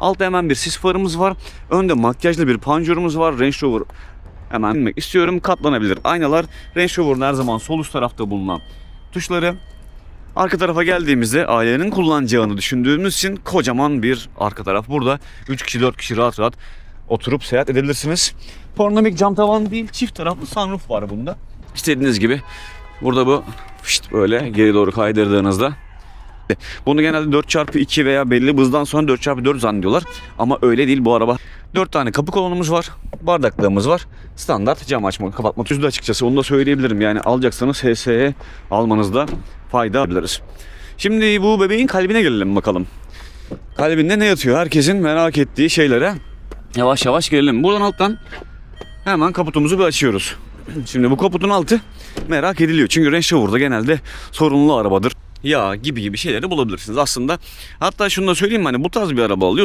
Altta hemen bir sis farımız var. Önde makyajlı bir panjurumuz var. Range Rover hemen inmek istiyorum. Katlanabilir aynalar. Range Rover'ın her zaman sol üst tarafta bulunan tuşları. Arka tarafa geldiğimizde ailenin kullanacağını düşündüğümüz için kocaman bir arka taraf. Burada 3 kişi 4 kişi rahat rahat oturup seyahat edebilirsiniz. Panoramik cam tavan değil çift taraflı sunroof var bunda. İstediğiniz gibi burada bu işte böyle geri doğru kaydırdığınızda bunu genelde 4x2 veya belli hızdan sonra 4x4 zannediyorlar. Ama öyle değil bu araba. 4 tane kapı kolonumuz var. Bardaklığımız var. Standart cam açma kapatma da açıkçası onu da söyleyebilirim. Yani alacaksanız HSE almanızda fayda biliriz. Şimdi bu bebeğin kalbine gelelim bakalım. Kalbinde ne yatıyor? Herkesin merak ettiği şeylere yavaş yavaş gelelim. Buradan alttan hemen kaputumuzu bir açıyoruz. Şimdi bu kaputun altı merak ediliyor. Çünkü Range Rover'da genelde sorunlu arabadır. Yağ gibi gibi şeyleri bulabilirsiniz aslında. Hatta şunu da söyleyeyim hani bu tarz bir araba alıyor.